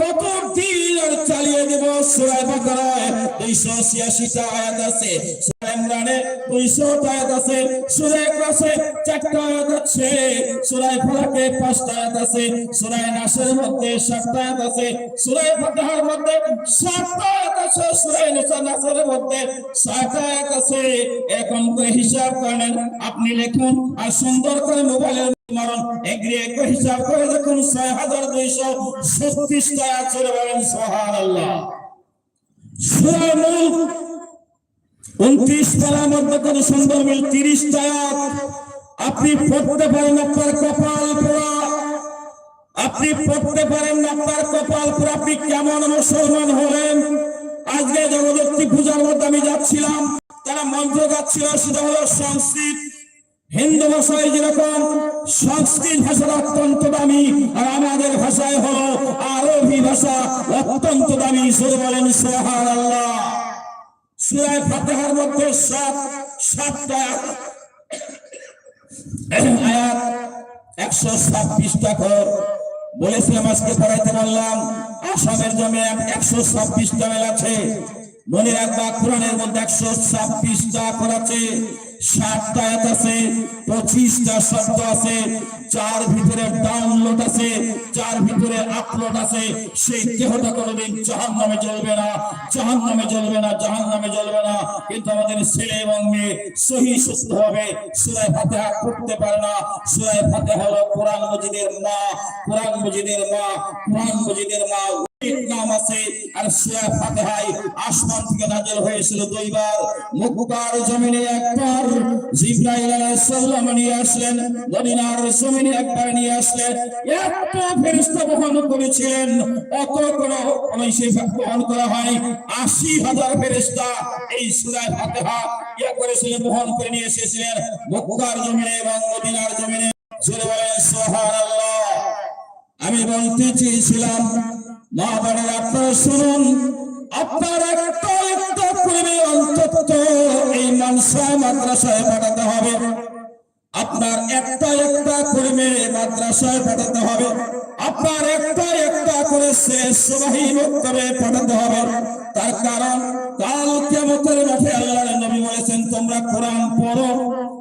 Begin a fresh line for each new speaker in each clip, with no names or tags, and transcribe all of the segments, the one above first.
কত দিন আর চালিয়ে দেব সূরা বাকারায়। 286 টা আয়াত আছে, সূরা ইমরানে 200 টা আয়াত আছে, সূরা ইখলাসে 4 টা আয়াত আছে, সূরা ফালাকে 5 আয়াত আছে, সূরা নাসের মধ্যে 7 আয়াত আছে, সূরা ফাতিহার মধ্যে 7 আয়াত আছে, সূরা নাসের মধ্যে 7 আয়াত আছে। এখন হিসাব করেন, আপনি লিখুন আর সুন্দর করে মোবাইলের মারণ। এগ্রি এক হিসাব করে দেখুন, ছয় হাজার দুইশো ছত্রিশ টাকা চলে বলেন সোহান আল্লাহ উনত্রিশ পালার মধ্যে কোন সুন্দর মিল তিরিশ টাকা আপনি পড়তে পারেন আপনার কপাল পোড়া আপনি পড়তে পারেন আপনার কপাল পোড়া আপনি কেমন মুসলমান হলেন? আজকে জগদ্ধাত্রী পূজার মধ্যে আমি যাচ্ছিলাম, তারা মন্ত্র গাচ্ছিল, সেটা হলো সংস্কৃত। হিন্দু ভাষায় যেরকম সংস্কৃত ভাষাটা অত্যন্ত দামি, আর আমাদের ভাষায় হলো আরবি ভাষা অত্যন্ত দামি। সুর বলেন সোহান আল্লাহ সুরায় ফাতেহার মধ্যে সাত, সাতটা আয়াত একশো ছাব্বিশটা ঘর বলেছিলাম, আজকে পড়াইতে বললাম, আসামের জমে একশো ছাব্বিশটা মেল আছে। মনে রাখবা, কোরআনের মধ্যে একশো ছাব্বিশটা ঘর আছে। কিন্তু আমাদের ছেলে এবং মেয়ে সুস্থ হবে, সুরায় ফাতেহা পড়তে পারে না। সুরায় ফাতেহা হলো কোরআন মজিদের মা, কোরআন মজিদের মা, কোরআন মজিদের মা। আশি হাজার এই করেছিলেন বহন করে নিয়ে এসেছিলেন এবং মদিনার আমি বলতে চেয়েছিলাম মা আপনারা শুনুন। আপনার একটা একটা করে অন্তত এই মানসায় মাদ্রাসায় পাঠাতে হবে। আপনার একটা একটা কর্মে মাদ্রাসায় পাঠাতে হবে। আপনার একটা একটা করে শেষ সবাহী করে পাঠাতে হবে। তার কারণ, কাল কেমতের মাঠে আল্লাহ নবী বলেছেন, তোমরা কোরআন পড়ো।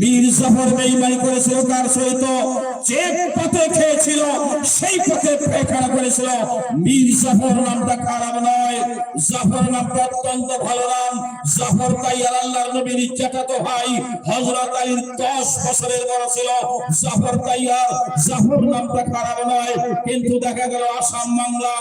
মীর জাফর বেইমানি করেছিল কার সহিত। যে পথে খেয়েছিল, সেই পথে পেখানা করেছিল। মীর জাফর নামটা খারাপ নয়। জাফর নামটা অত্যন্ত ভালো নাম। জাফর তাইয়ার আল্লাহর নবীর ইচ্ছাটা তো ভাই। হযরত আলীর 10 বছরের বড় ছিল। জাফর তাইয়ার জাফর নামটা খারাপ নয়। কিন্তু দেখা গেল আসাম বাংলা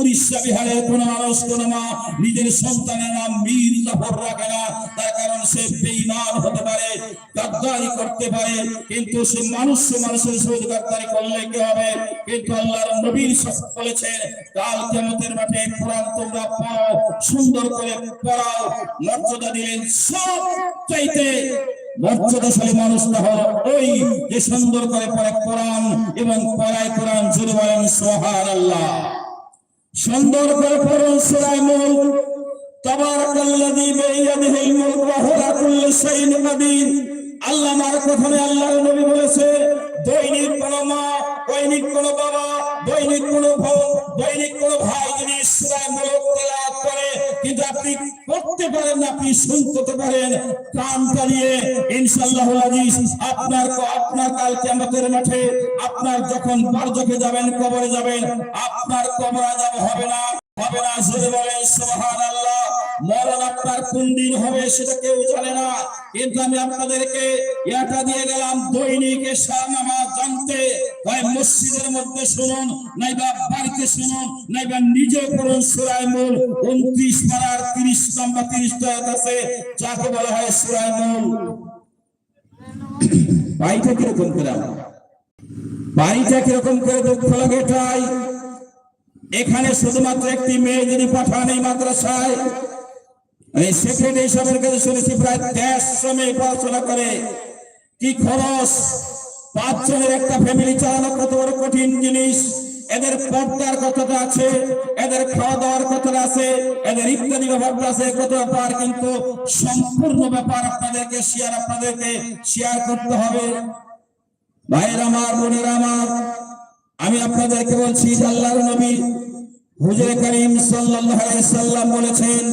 উড়িষ্যা বিহারের কোন মানুষ, কোন মা, নিজের সন্তানের নাম মীর জাফর রাখে না তার কারণ সে বেঈমান হতে পারে, গাদ্দারি করতে পারে, কিন্তু সে মানুষ মানুষের সহিত গাদ্দারি করলে কি হবে? কিন্তু আল্লাহর নবীর বলেছেন, কাল কিয়ামতের মাঠে কোরআন তোমরা পড়ো, সুন্দর করে পড়াও, মর্যাদা দিলেন সব চাইতে মর্যাদাশালী মানুষটা হলো ওই যে সুন্দর করে পড়ে কোরআন এবং পড়ায় কোরআন জুড়ে বলেন সোহান আল্লাহ সুন্দর করে পড়ুন সূরা মুলক তাবারাকাল্লাযী বিয়াদিহিল আল্লাহ দৈনিক কোন মা, দৈনিক কোন বাবা, দৈনিক কোন বোন দৈনিক কোন ভাই আপনি করতে পারেন, আপনি শুনতে পারেন কান চালিয়ে ইনশাল্লাহ আপনার আপনার কাল কেমতের মাঠে আপনার যখন বারজকে যাবেন, কবরে যাবেন, আপনার কবরা যাবে হবে না হবে না বলেন সুবহানাল্লাহ। মরণ আপনার কোন দিন হবে সেটা কেউ জানে না। কিন্তু আমি আপনাদেরকে এটা দিয়ে গেলাম, দৈনিক নামাজ জানতে। হয় মসজিদের মধ্যে শুনুন, নাইবা বাড়িতে শুনুন, নাইবা নিজে পড়ুন সূরায়ে মূল 29 পারার 30 নম্বর 30 টা আছে, যাকে বলা হয় সূরায়ে মূল বাড়িটা কীরকম করে? বাড়িটা কীরকম করে দুঃখ লাগে এখানে শুধুমাত্র একটি মেয়ে যদি পাঠান এই মাদ্রাসায় এই সেক্রেটারি সাহেবের কাছে শুনেছি প্রায় দেড়শো মেয়ে পড়াশোনা করে। কি খরচ? পাঁচ জনের একটা ফ্যামিলি চালানো কত বড় কঠিন জিনিস। এদের পর্দার কতটা আছে? এদের খাওয়া দাওয়ার কতটা আছে? এদের ইত্যাদি ব্যাপারটা আছে? কত ব্যাপার? কিন্তু সম্পূর্ণ ব্যাপার আপনাদেরকে শেয়ার আপনাদেরকে শেয়ার করতে হবে। ভাইয়ের আমার, বোনের আমার, আমি আপনাদেরকে বলছি যে আল্লাহর নবী হুজুর করিম সাল্লাল্লাহু আলাইহি সাল্লাম বলেছেন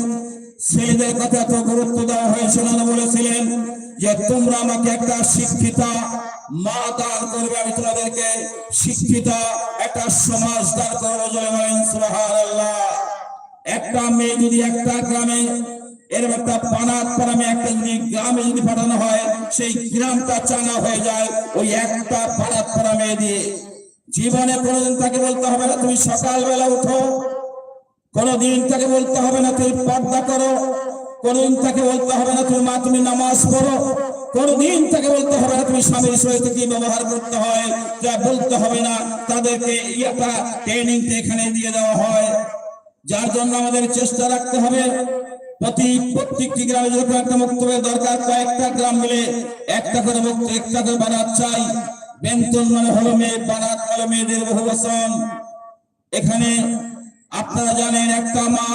ছেলেদের কথা এত গুরুত্ব দেওয়া হয়েছিল না বলেছিলেন যে তোমরা আমাকে একটা শিক্ষিতা মা দান করবে, আমি তোমাদেরকে শিক্ষিতা একটা সমাজ দান করব একটা মেয়ে যদি একটা গ্রামে এরকম একটা পানাত পানামে একটা যদি গ্রামে যদি পাঠানো হয়, সেই গ্রামটা চাঙা হয়ে যায়, ওই একটা পানাত পানা মেয়ে দিয়ে। জীবনে কোনোদিন তাকে বলতে হবে না, তুমি সকালবেলা উঠো কোনোদিন তাকে বলতে হবে না, তুমি পর্দা করো। কোনোদিন তাকে বলতে হবে না তুমি মা, তুমি নামাজ পড়ো। কোনোদিন তাকে বলতে হবে না, তুমি স্বামীর সহিত কি ব্যবহার করতে হয়? যা বলতে হবে না, তাদেরকে ইয়েটা ট্রেনিং এখানে দিয়ে দেওয়া হয়। যার জন্য আমাদের চেষ্টা রাখতে হবে। প্রতি প্রত্যেকটি গ্রামে যখন একটা মুক্তবের দরকার, কয়েকটা গ্রাম মিলে একটা করে মুক্ত একটা করে বানাত চাই। বেন্তন মানে হলো মেয়ে বানাত হলো মেয়েদের বহু বচন এখানে আপনারা জানেন একটা মা,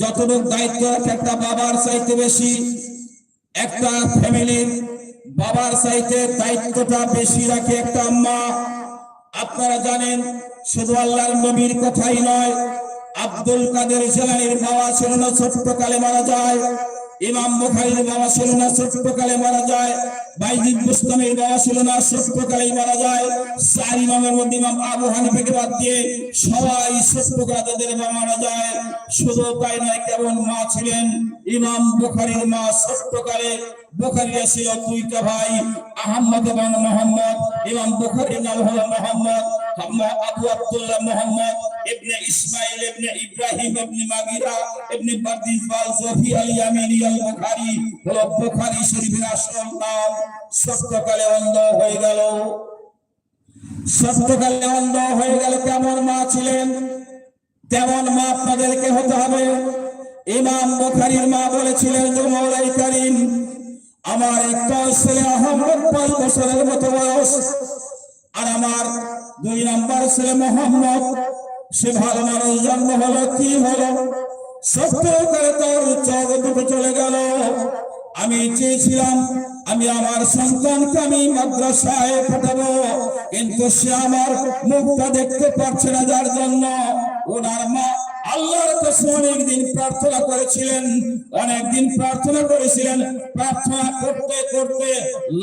যতটুকু দায়িত্ব একটা বাবার চাইতে বেশি, একটা ফ্যামিলির বাবার চাইতে দায়িত্বটা বেশি রাখে একটা মা। আপনারা জানেন শুধু আল্লাহর নবীর কথাই নয়, আব্দুল কাদের জেলানির বাবা ছিল না ছোট্ট কালে মারা যায়। ইমাম বুখারীর বাবা ছিল না ছোট্ট কালে মারা যায়। বাইজিদ বুস্তামের বাবা ছিল না ছোট্ট কালে মারা যায়। চার ইমামের মধ্যে ইমাম আবু হানিফাকে বাদ দিয়ে সবাই ছোট্ট কালে তাদের বাবা মারা যায়। শুধু তাই নয়, কেমন মা ছিলেন? ইমাম বুখারীর মা ছোট্ট কালে বুখারীরা ছিল দুইটা ভাই, আহমদ এবং মোহাম্মদ। ইমাম বুখারীর নাম হলো মোহাম্মদ। আবু আব্দুল্লাহ মোহাম্মদ ইসমাইল ইবনে ইব্রাহিম ইবনে মাগিরা ইবনে বারদিস বাল জফি হয়ে গেল। সত্যকালে অন্ধ হয়ে গেল কেমন মা ছিলেন? তেমন মা আপনাদেরকে হতে হবে? ইমাম বুখারীর মা বলেছিলেন যে করিম, আমার একটা ছেলে আহমদ পাঁচ বছরের মতো বয়স, আর আমার দুই নম্বর ছেলে মোহাম্মদ, সে ভালো জন্ম হলো কি হলো? সত্য করে তোর চোখ দুটো চলে গেল। আমি চেয়েছিলাম, আমি আমার সন্তানকে আমি মাদ্রাসায় পাঠাবো, কিন্তু সে আমার মুখটা দেখতে পারছে না যার জন্য। ওনার মা আল্লাহর কাছে অনেকদিন প্রার্থনা করেছিলেন, অনেকদিন প্রার্থনা করেছিলেন। প্রার্থনা করতে করতে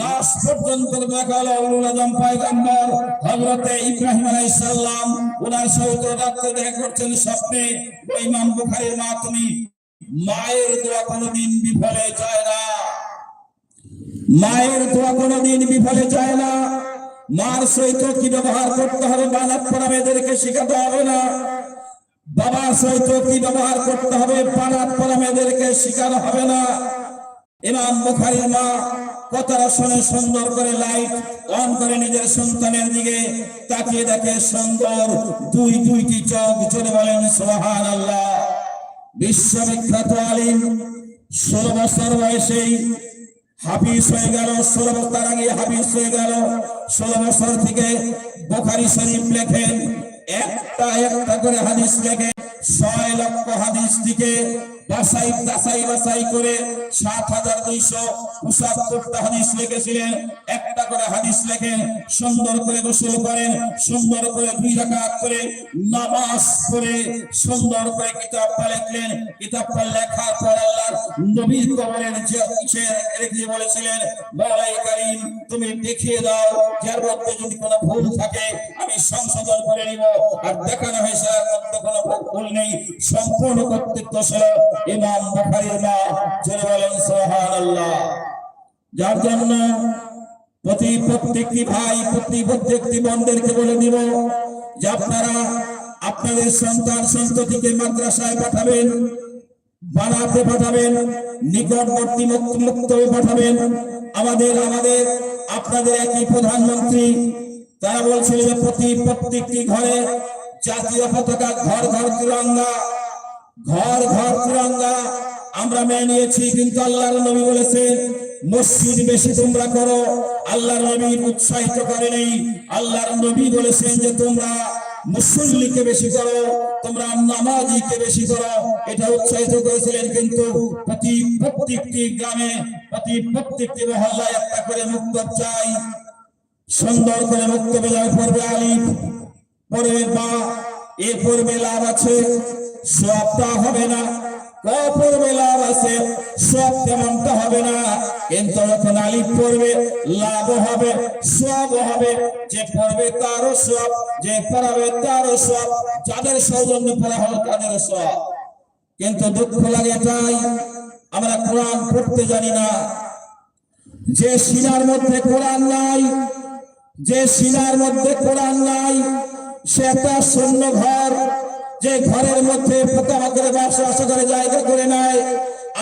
লাস্ট পর্যন্ত দেখা গেল আজম পয়গম্বর, হযরতে ইব্রাহিম আলাইহিস সালাম। ওনার সহিত রাত্রে দেখা করছেন স্বপ্নে। ইমাম বুখারীর মা, তুমি মায়ের দোয়া কোনোদিন বিফলে যায় না। মায়ের দোয়া কোনোদিন বিফলে যায় না। মার সহিত কি ব্যবহার করতে হবে? বানাত পড়া মেয়েদেরকে শেখাতে হবে না। বাবার সহিত কি ব্যবহার করতে হবে? পানাত পড়া মেয়েদেরকে শেখানো হবে না। ইমাম বুখারীর মা কথাটা শুনে সুন্দর করে লাইট অন করে নিজের সন্তানের দিকে তাকিয়ে দেখে সুন্দর দুই দুইটি চোখ জোরে বলেন সোহান আল্লাহ বিশ্ববিখ্যাত আলিম, ষোলো বছর বয়সেই হাফিজ হয়ে গেল, ষোলো বছর আগে হাফিজ হয়ে গেল। ষোলো বছর থেকে বোখারি শরীফ লেখেন একটা একটা করে হাদিস থেকে ছয় লক্ষ হাদিস থেকে বাসাই বাসাই বাসাই করে সাত হাজার দুইশো পঁচাত্তরটা হাদিস লিখেছিলেন। একটা করে হাদিস লেখেন, সুন্দর করে গোসল করেন, সুন্দর করে দুই রাকাত করে নামাজ পড়ে সুন্দর করে কিতাবটা লিখলেন। কিতাবটা লেখার পর আল্লাহর নবী কবরের যে ইচ্ছে রেখে বলেছিলেন মৌলাই করিম, তুমি দেখিয়ে দাও, যার মধ্যে যদি কোনো ভুল থাকে, আমি সংশোধন করে নিব। আর দেখানো হয়েছে এর মধ্যে কোনো ভুল নেই। সম্পূর্ণ কর্তৃত্ব ছিল ইমাম বুখারীর মা জোরে বলেন, সুবহানাল্লাহ। যার জন্য প্রতি প্রত্যেকটি ভাই, প্রতি প্রত্যেকটি বোনদেরকে বলে দিব যে আপনারা আপনাদের সন্তান, সন্ততিকে মাদ্রাসায় পাঠাবেন বানাতে পাঠাবেন, নিকটবর্তী মুক্ত পাঠাবেন। আমাদের আমাদের, আপনাদের একই প্রধানমন্ত্রী, তারা বলছিল যে প্রতি প্রত্যেকটি ঘরে জাতীয় পতাকা, ঘর ঘর, তিরঙ্গা, ঘর আমরা মেনে নিয়েছি, কিন্তু আল্লাহর নবী বলেছেন, মসজিদ বেশি তোমরা করো। আল্লাহর নবী উৎসাহিত করেনি আল্লাহর নবী বলেছেন যে, তোমরা মুসল্লিকে বেশি করো, তোমরা নামাজিকে বেশি করো। এটা উৎসাহিত করেছিলেন, কিন্তু প্রতি প্রত্যেকটি গ্রামে, প্রতি প্রত্যেকটি মহল্লায় একটা করে মুক্ত চাই। সুন্দর করে মুক্ত বেলায় পড়বে আলিফ পড়বে বা, এ পড়বে লাভ আছে, সবটা হবে না। লাভ আছে, সব তেমনটা হবে না। কিন্তু সব যে তারও সব যে তারও সব সৌজন্য তাদের সব কিন্তু দুঃখ লাগে এটাই, আমরা কোরআন পড়তে জানি না। যে সিনার মধ্যে কোরআন নাই, যে সিনার মধ্যে কোরআন নাই, সে শূন্য ঘর যে ঘরের মধ্যে পোকা করে বাসা করে জায়গা করে নেয়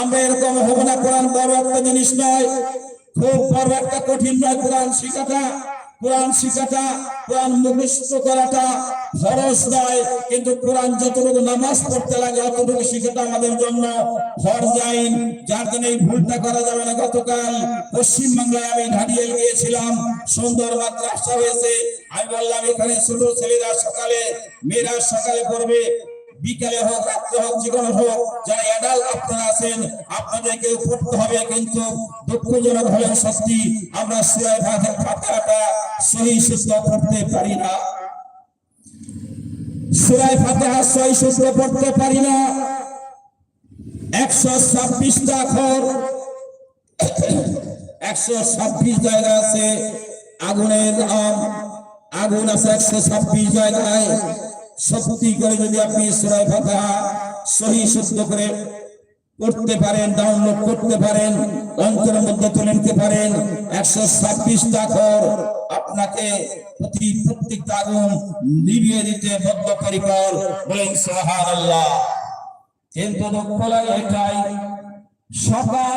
আমরা এরকম হব না কোরআন বড় একটা জিনিস নয়। খুব বড় একটা কঠিন নয় কোরআন শিখাটা কোরআন শিখাটা কোরআন মুখস্থ করাটা ফরজ নয়। কিন্তু কোরআন যতটুকু নামাজ পড়তে লাগে, অতটুকু শিখাটা আমাদের জন্য ফরজ যার জন্য এই ভুলটা করা যাবে না। গতকাল পশ্চিম বাংলায় আমি ঢাডিয়ে গিয়েছিলাম। সুন্দর মাদ্রাসা হয়েছে। আমি বললাম, এখানে ছোট ছেলেরা সকালে, মেয়েরা সকালে পড়বে। বিকালে হোক, রাত্রে হোক যে কোনো হোক, যারা অ্যাডাল্ট আপনারা আছেন, আপনাদেরকে পড়তে হবে কিন্তু দুঃখজনক হলেও সত্যি আমরা সুরায় ফাতিহাটা সহি সুস্থ পড়তে পারি না। সুরায় ফাতিহা সহি সুস্থ পড়তে পারি না। একশো ছাব্বিশটা অক্ষর একশো ছাব্বিশ জায়গা আছে, আগুনের আম আগুন আছে, একশো ছাব্বিশ জায়গায় সত্যি করে যদি আপনি সুরায় ফাতিহা সহি শুদ্ধ করে করতে পারেন ডাউনলোড করতে পারেন, অন্তরের মধ্যে তুলে নিতে পারেন, একশো ছাব্বিশটা ঘর আপনাকে প্রতি প্রত্যেকটা আগুন নিভিয়ে দিতে বদ্ধপরিকর বলেন সোহান আল্লাহ কিন্তু দুঃখ লাগে এটাই। সকাল